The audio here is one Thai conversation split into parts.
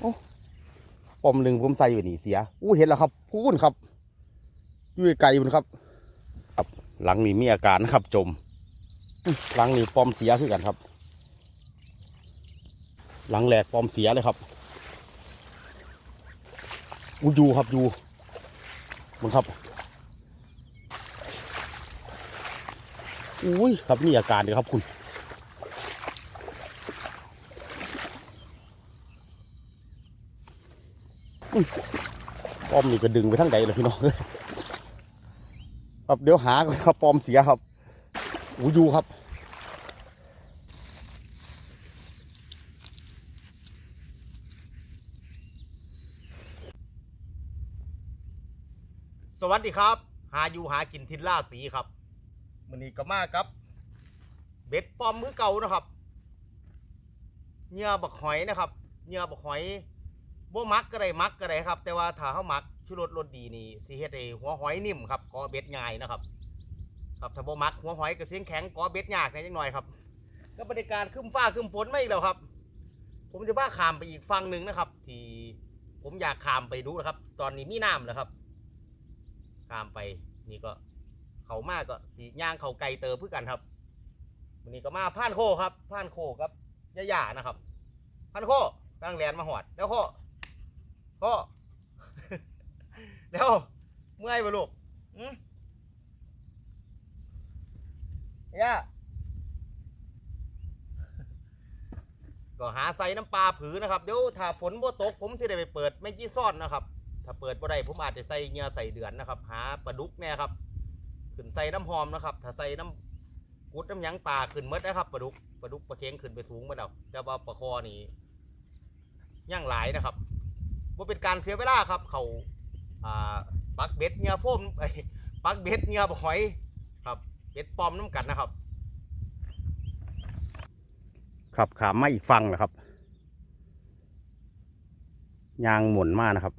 โอ้ปอมหนึ่งผมใส่อยู่นี่เสีย อู้เห็นแล้วครับพูนครับอยู่ไกลๆมันครับ ครับ หลังนี้มีอาการนะครับ จมอื้อหลังนี้ปอมเสียคือกันครับ หลังแหลกปอมเสียเลยครับอู้อยู่ครับอยู่มึงครับอุ้ยครับมีอาการเลยครับคุณ ปอมนี่ก็ดึงไปทั้งใดเลยพี่น้องเอ้ยครับเดี๋ยวหาก่อนครับปอมเสียครับอูยูครับ สวัสดีครับ หาอยู่หากินทินล่าสีครับมันนี้ก็มาครับ เบ็ดปอมมือเก่านะครับเหงื่อบักหอยนะครับเหงื่อบักหอย บ่มักก็ได้มักก็ได้ครับ แต่ว่าถ้าเขามักชูรสรสดีนี่สิเฮ็ดให้หัวหอยนิ่มครับกอเบ็ดง่ายนะครับ ครับถ้าบ่มักหัวหอยก็เสียงแข็งกอเบ็ดยากแค่จังหน่อยครับก็บรรยากาศครึ้มฟ้าครึ้มฝนไม่อีกแล้วครับ ผมจะว่าข้ามไปอีกฝั่งหนึ่งนะครับ ที่ผมอยากข้ามไปดูนะครับ ตอนนี้มีน้ำแล้วครับข้ามไปนี่ก็เขามากก็สีย่างเขาไก่เตอเพื่อกันครับวันนี้ก็มาผ่านโคครับผ่านโคครับย่าๆนะครับผ่านโคกำลังแลนมาหอดแล้วโค พ่อแล้วเมื่อยปะลูกอืมย่าก็หาใส่น้ำปลาผือนะครับ เดี๋ยวถ้าฝนบ่ตก ผมสิได้ไปเปิดไม่กี้ซ่อนนะครับ ถ้าเปิดบ่ได้ผมอาจจะใส่เงือใส่เดือนนะครับ หาปลาดุกแน่ครับ ขึ้นใส่น้ำหอมนะครับ ถ้าใส่น้ำกุดน้ำหยังปลาขึ้นหมดนะครับปลาดุกปลาดุกปลาเค็งขึ้นไปสูงมาแล้วแต่ว่าปลาคอนี่ย่างหลายนะครับ ว่าเป็นการเสียเวลาครับ เขาอ่าปักเบ็ดเงียโฟมไอ้ปักเบ็ดเงียบหอยครับเบ็ดปลอมน้ำกันนะครับ ครับขามมาอีกฟังนะครับยางหมุนมากนะครับ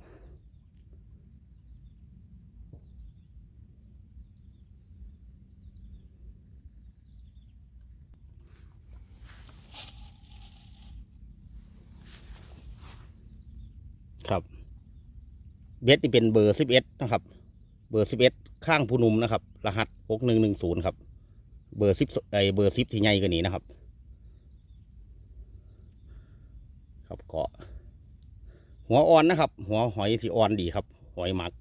ครับ เบสที่เป็นเบอร์สิบเอ็ดนะครับ เบอร์สิบเอ็ดข้างผู้นุ่มนะครับ รหัสหกหนึ่งหนึ่งศูนย์ครับ เบอร์สิบไอเบอร์สิบที่ใหญ่กว่านี้นะครับ ครับเกาะหัวอ่อนนะครับ หัวหอยที่อ่อนดีครับ หอยหมัก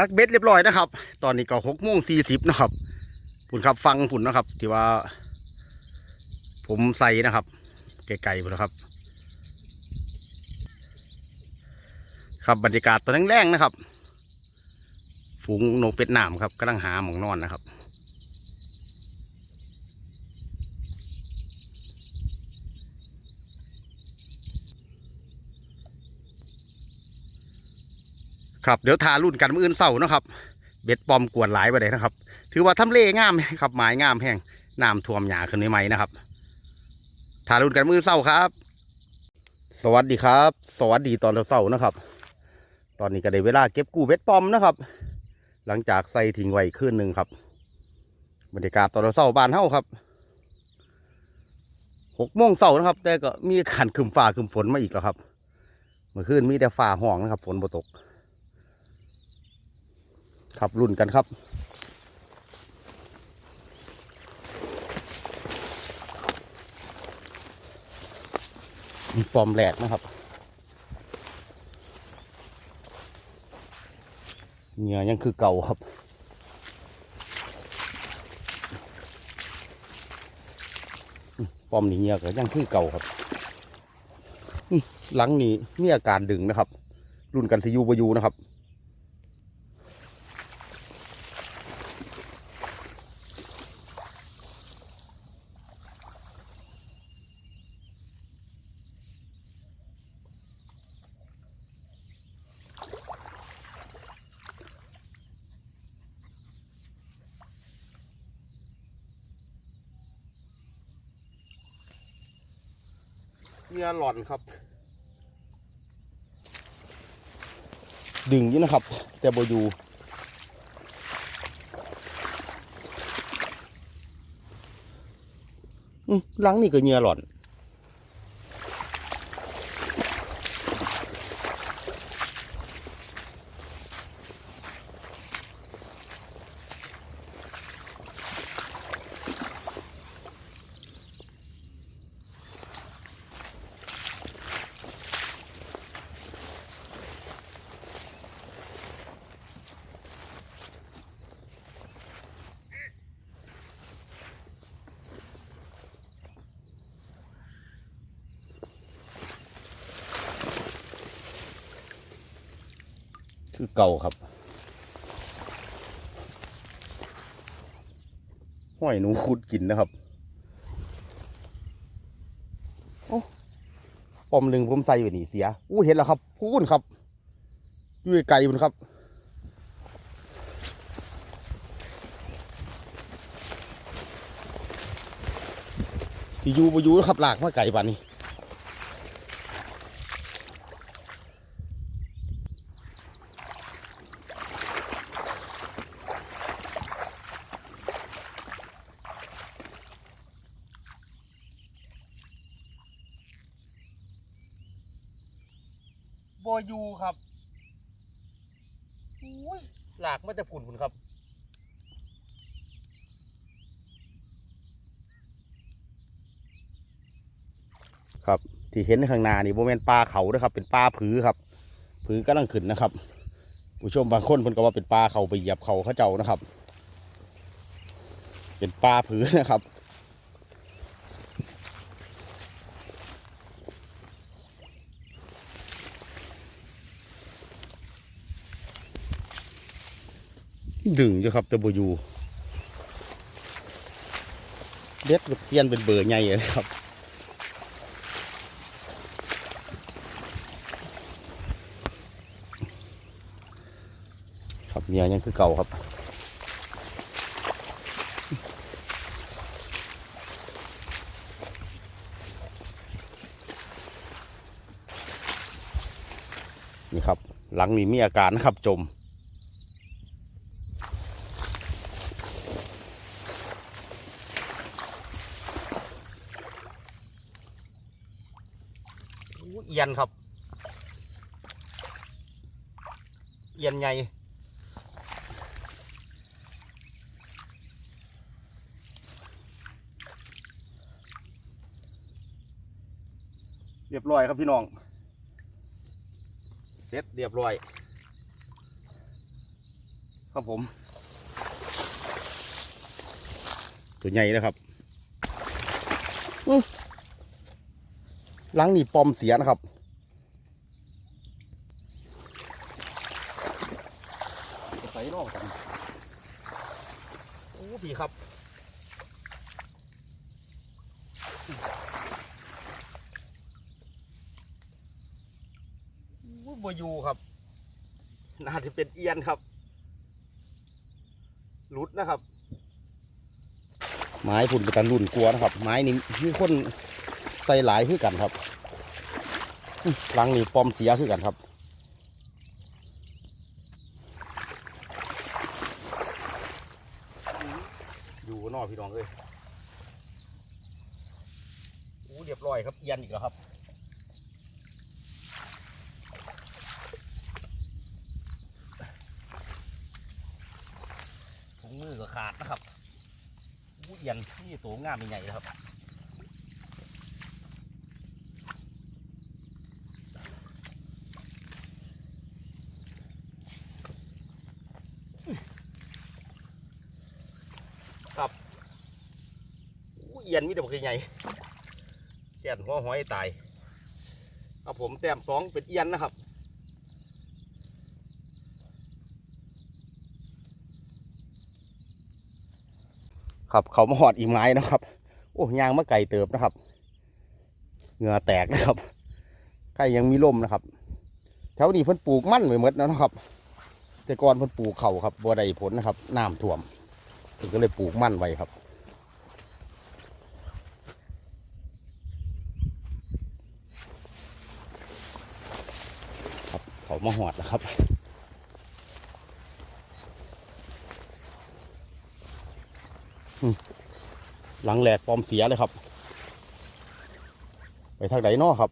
ปักเบ็ดเรียบร้อยนะครับ ตอนนี้ก็หกโมงสี่สิบนะครับผุนครับฟังผุนนะครับ ที่ว่า ผมใส่นะครับไกลๆผุนนะครับ ครับบรรยากาศตอนแรงๆนะครับ ฝูงนกเป็ดน้ำครับกำลังหาหมองนอนนะครับ ครับเดี๋ยวทารุ่นกันมืออื่นเสาร์เนะครับ เบ็ดปอมกวนหลายไปเลยนะครับ ถือว่าทำเลงามครับหมายงามแห้งน้ำท่วมหยาขึ้นใหม่ๆนะครับทารุ่นกันมื้อเสาร์ครับ สวัสดีครับ สวัสดีตอนเสาร์นะครับ ตอนนี้ก็ได้เวลาเก็บกู้เบ็ดปอมนะครับ หลังจากใส่ทิ้งไว้คืนหนึ่งครับบรรยากาศตอนเสาร์บ้านเฮาครับหกโมงเสาร์นะครับ แต่ก็มีการคึมฟ้าคึมฝนมาอีกแล้วครับ เมื่อคืนมีแต่ฟ้าห้องนะครับ ฝนบ่ตก ขับรุ่นกันครับ มีปอมแหลกนะครับเหงื่อยังคือเก่าครับปอมนี่เงียก็ยังคือเก่าครับหลังนี้มีอาการดึงนะครับ รุ่นกันซียูบายูนะครับ เนื้อหล่อนครับ ดึงอยู่นะครับ แต่บอยู่หลังนี่ก็เนื้อหล่อน คือเก่าครับห้อยหนูขุดกินนะครับโอ้ปอมหนึ่งผมใส่ไว้นี่เสียอู้เห็นแล้วครับพูนครับอยู่ไกลมันครับที่อยู่บ่อยู่แล้วครับหลากมาไก่ป่านนี้ บอยูครับ อุ้ยหลากมาจะผุนผุนครับครับ ที่เห็นข้างหน้านี่โมเมนปลาเขานะครับ เป็นปลาผือครับ ผือกำลังขึ้นนะครับ ผู้ชมบางคนเพิ่นก็ว่าเป็นปลาเขาไปเหยียบเขาเขาเจ้านะครับ เป็นปลาผือนะครับ ดึงอยู่ครับแต่บอยู่เด็ดเปลี่ยนเป็นเบอร์ใหญ่เลยครับครับเมียยังคือเก่าครับนี่ครับ หลังนี้มีอาการนะครับจม อู้เอียนครับ เอียนใหญ่เรียบร้อยครับพี่น้อง เสร็จเรียบร้อย ครับผม ตัวใหญ่นะครับอื้อ หลังนี่ปอมเสียนะครับใส่รอบกันโอ้พี่ครับโอ้บอยู่ครับ น่าจะเป็นเอียนครับ หลุดนะครับ ไม้พุ่นกระตันรุ่นกลัวนะครับ ไม้นี่มีคนใส่หลายคือกันครับหลังนี่ปอมเสียคือกันครับอยู่นอกพี่น้องเลยอู้เรียบร้อยครับเอียนอีกแล้วครับถุงมือก็ขาดนะครับอู้เอียนนี่ตัวงามใหญ่ๆนะครับ นมีแต่บักใหญ่แก่นหัวหอยตายเอาผมแต้มสองเป็นเอียนนะครับครับเขามาหอดอีไม้นะครับ โอ้ยางมาไก่เติบนะครับ เหงื่อแตกนะครับไก่ยังมีลมนะครับ แถวนี้เพิ่นปลูกมั่นไว้หมดแล้วนะครับ แต่ก่อนเพิ่นปลูกเข่าครับบัวใดผลนะครับน้ำท่วมเพิ่นก็เลยปลูกมั่นไว้ครับ ครับเขา มาหอดแล้วครับหลังแหลกปลอมเสียเลยครับ ไปทางไหนนอครับ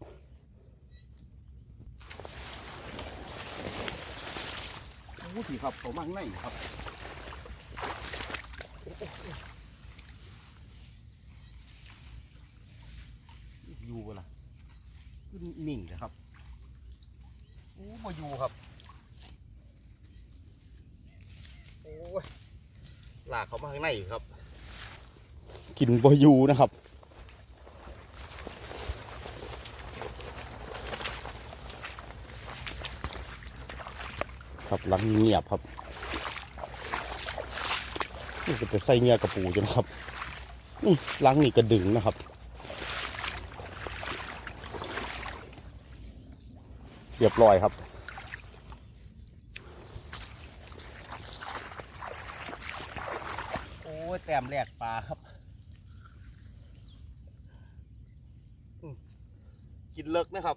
โอ้ผีครับเขามาข้างในครับอยู่บ่ล่ะขึ้นนิ่งเลยครับ โอ้มาอยู่ครับ โอ้ยลากเขามาข้างในอยู่ครับ กินบอยูนะครับครับหลังเงียบครับนี่ก็จะใส่เงียกระปูจนครับนี่หลังนี่กระดึงนะครับ เรียบร้อยครับ โอ้ยแต้มแรกปลาครับอืมกินเลิกนะครับ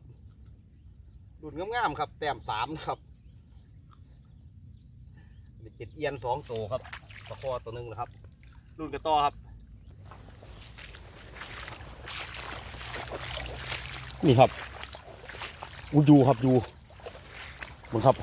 ดุนงามๆครับ แต้มสามนะครับนี่เป็นเอียนสองตัวครับตะคอตัวหนึ่งนะครับรุ่นกระต่อครับ นี่ครับ อูยูครับยูมึงครับ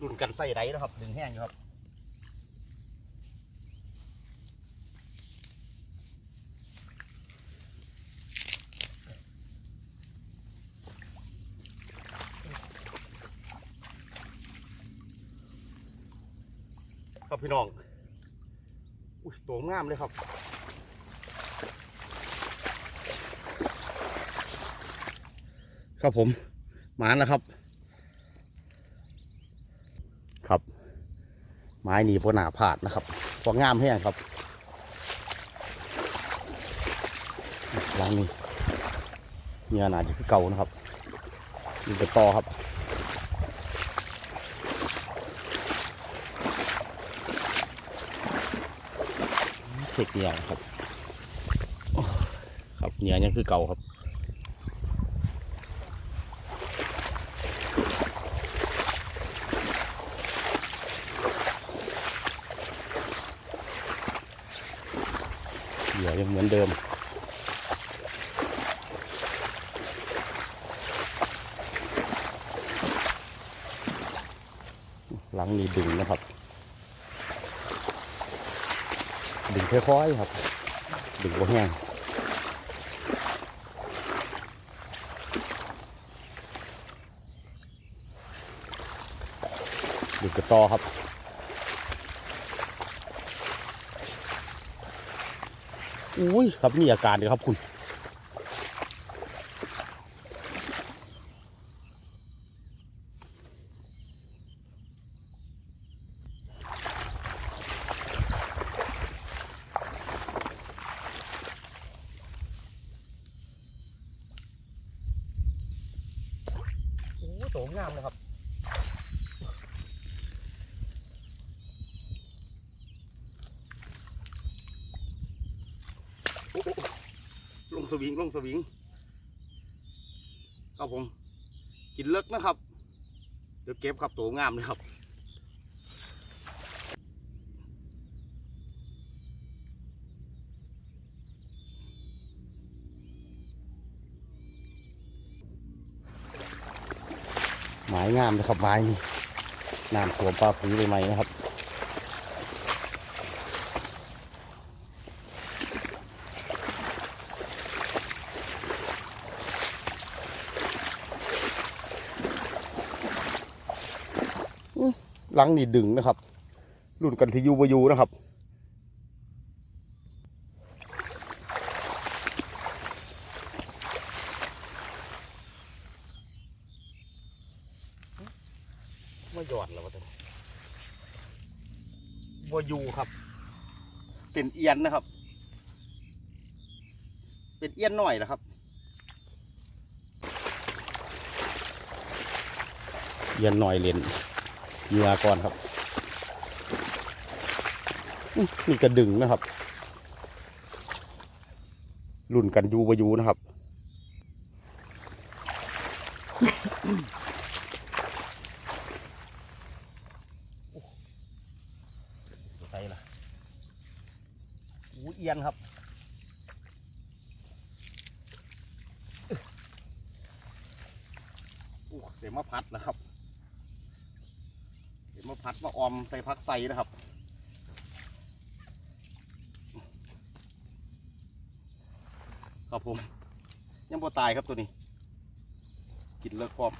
รุ่นกันไส้ไรนะครับ ดึงแห้งอยู่ครับ พี่น้อง อุ้ยตัวงามเลยครับครับผมหมานนะครับ ครับ ไม้นี่พวหนาผาดนะครับพวงามแห้งครับลังนี้เนื้อหนาจะคือเก่านะครับมีกระต่อครับ เช็คเนียครับ ครับเนียยังคือเก่าครับ เหยื่อยังเหมือนเดิม หลังนี้ดึงนะครับ ดึงค่อยๆครับ ดึงบ่แห้งดึงกระต่อครับอุ้ยครับมีอาการเลยครับคุณ โอ้โตงามเลยครับ โอ้โหลง สวิงลงสวิงครับผมกินเลิกนะครับ เดี๋ยวเก็บครับโตงามเลยครับหมายงามนะครับไม้นี่น้ำท่วมปลาผีเลยไหมนะครับ ลังนี่ดึงนะครับรุ่นกันที่อยูบอยูนะครับมาหยอดแล้ววะท่านบอยูครับ เป็นเอียนนะครับ เป็นเอียนหน่อยนะครับเอียนหน่อยเลน เหยื่อก่อนครับนี่กระดึงนะครับรุ่นกันยูบายูนะครับ ใส่ละหูเอียนครับ อู้เสียมาพัดนะครับ เสีย มาพัดมาออมใส่พักใส่นะครับครับผมยังบ่ตายครับตัวนี้ กินเลิกพร้อม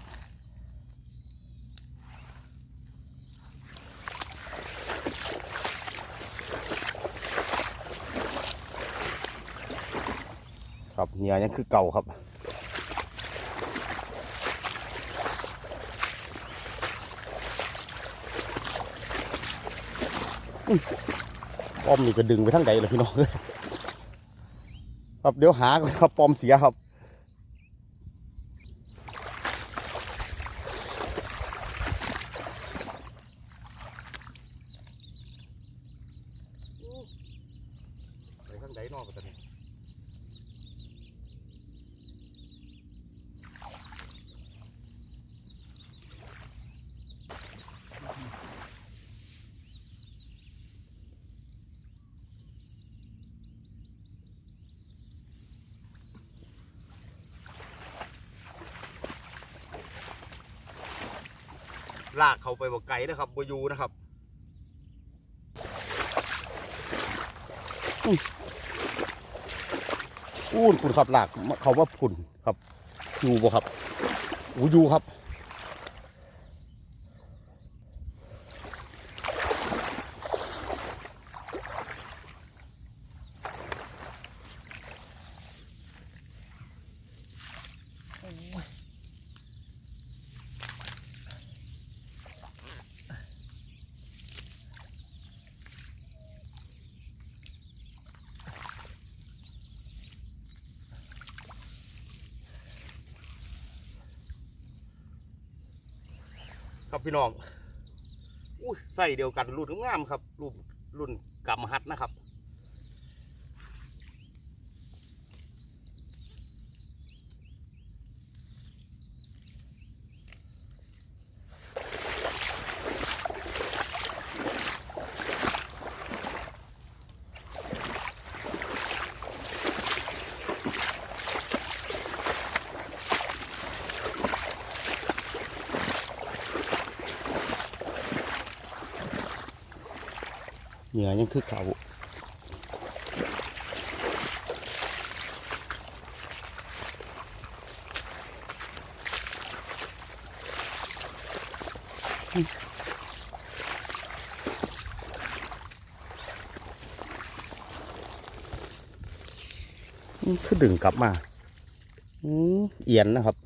ครับเหนียยังคือเก่าครับ ป้อมนี่ก็ดึงไปทั้งใดเลยพี่น้องเอ้ยครับเดี๋ยวหาก่อนครับป้อมเสียครับไปทั้งใดนอกไปตอนนี้ ลากเขาไปบ่ไก่นะครับบอยูนะครับอูนคุณครับหลากเขาว่าผุนครับอยู่บ่ครับอูอยู่ครับ พี่น้องอุ้ยใส่เดียวกันรุ่นงามครับ รุ่นรุ่นกำหัดนะครับ เหนือยังคือเขาคือดึงกลับมาอืมเอียนนะครับ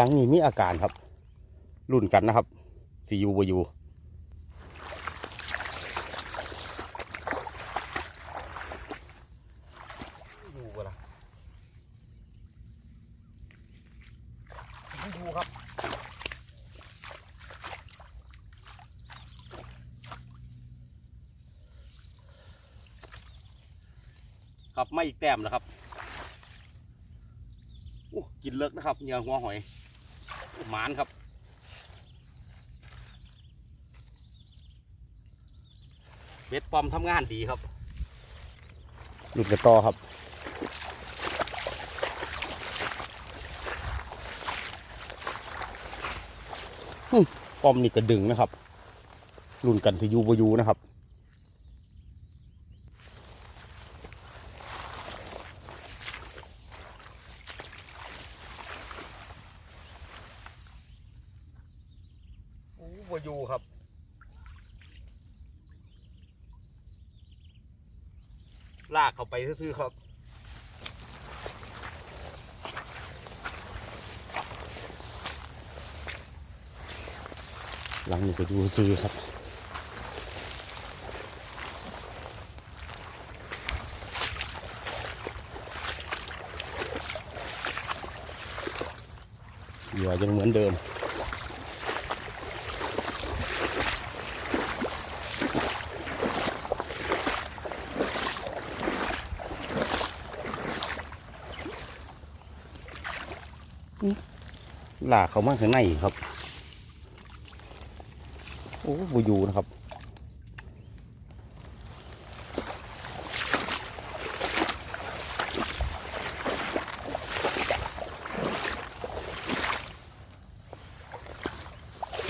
หลังนี้มีอาการครับรุ่นกันนะครับซียูบยูอยู่บ่ล่ะซีอูครับครับไม่อีกแต้มนะครับโอ้กินเลิกนะครับเหยื่อหัวหอย หมานครับเบ็ดปอมทำงานดีครับหลุดกระต่อครับปอมนี่กระดึงนะครับ รุ่นกันสิยูบยูนะครับ อู้ บอยู่ครับลากเข้าไปซื่อๆครับหลังนี้ก็อยู่ซื้อครับเหยื่อยังเหมือนเดิม ลากเขามาข้างในครับโอ้บูยูนะครับ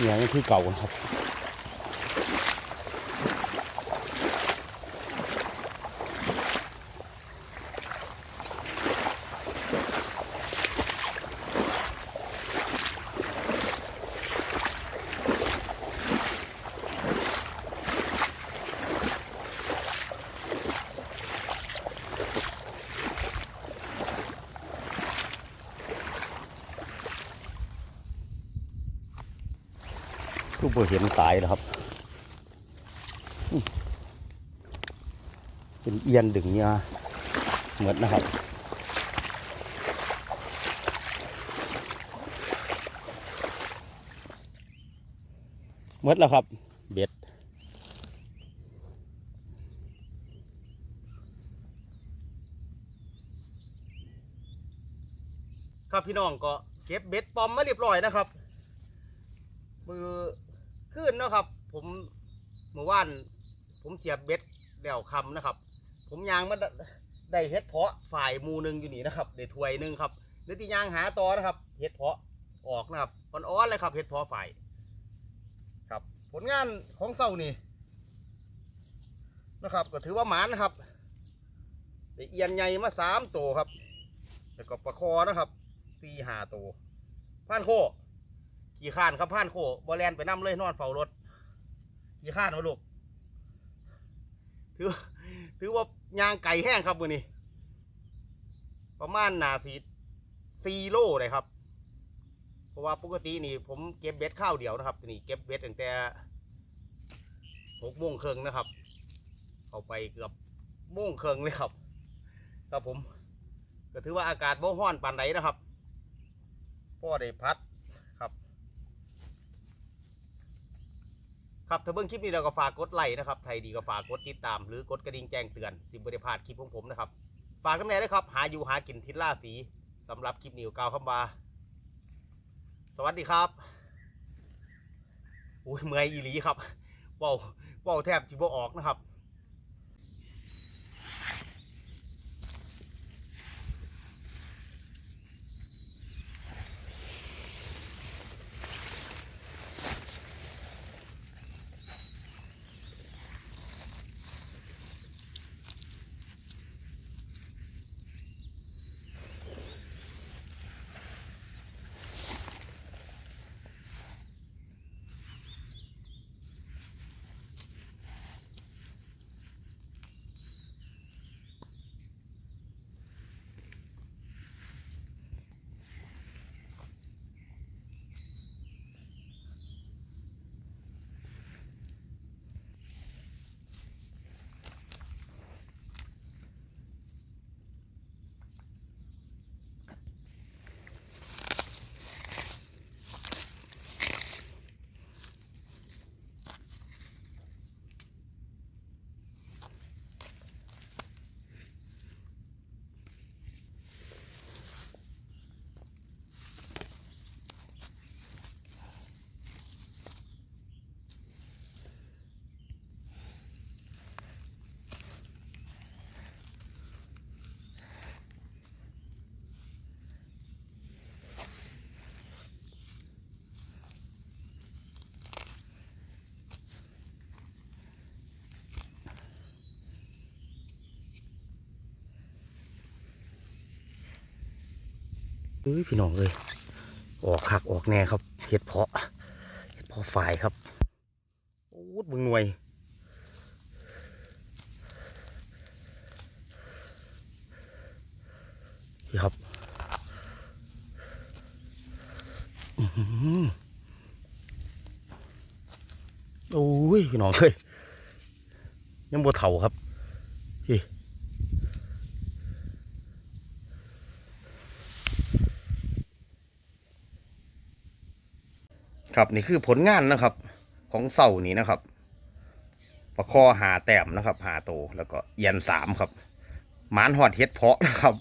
เนี่ยนี่คือเก่านะครับ ทุกคนเห็นสายแล้วครับ เป็นเอียนดึงเนี่ยเหมือนนะครับหมดแล้วครับ เบ็ดครับพี่น้องก็เก็บเบ็ดปอมมาเรียบร้อยนะครับมือ ขึ้นเนาะครับ ผมเมื่อวานผมเสียบเบ็ดแล้วคำนะครับ ผมยางมาได้ได้เฮ็ดเพาะฝ่ายมูหนึ่งอยู่นี่นะครับได้ถ้วยหนึ่งครับเดี๋ยวที่ยางหาต่อนะครับเฮ็ดเพาะออกนะครับอ่อนๆเลยครับเฮ็ดเพาะฝ่ายครับ ผลงานของเศร้านี่นะครับ ก็ถือว่าหมานนะครับได้เอียนใหญ่มาสามตัวครับ แล้วก็ประคอนะครับสี่ห้าตัวผ่านโค ขี่ข้านครับผ่านโคบอแลนไปนํเลยนอนเฝ้ารถขี่ข้านเอาลูกถือถือว่ายางไก่แห้งครับมือนี้ประมาณหนาสีสี่โลเลยครับ เพราะว่าปกตินี่ ผมเก็บเบ็ดข้าวเดียวนะครับนี่เก็บเบ็ดตั้งแต่หกโมงครึ่งนะครับ เอาไปเกือบโมงครึ่งเลยครับ ครับผม ก็ถือว่าอากาศบ่ร้อนปานใดนะครับพ่อได้พัดครับ ครับถ้าเบิ่งคลิปนี้เราก็ฝากกดไลค์นะครับไทยดีก็ฝากกดติดตาม หรือกดกระดิ่งแจ้งเตือนสิบริพลาดคลิปของผมนะครับฝากกันแน่ด้วยครับ หาอยู่หากินทิศล่าสีสำหรับคลิปนิวกล่าวคำว่าสวัสดีครับอุ้ยเมื่อยอีหลีครับเว้าเว้าแทบจิบออกนะครับ เฮ้ยพี่น้องเลยออกคักออกแน่ครับเห็ดเพาะเห็ดเพาะฝ่ายครับโอ้บึงหน่วยนี่ครับอื้อโอ้ยพี่น้องเอ้ยยังบัวเถาครับพี่ ครับนี่คือผลงานนะครับ ของเสานี้นะครับ ประคอหาแต้มนะครับหาโตแล้วก็เอียนสามครับหมานหอดเฮ็ดเพาะนะครับ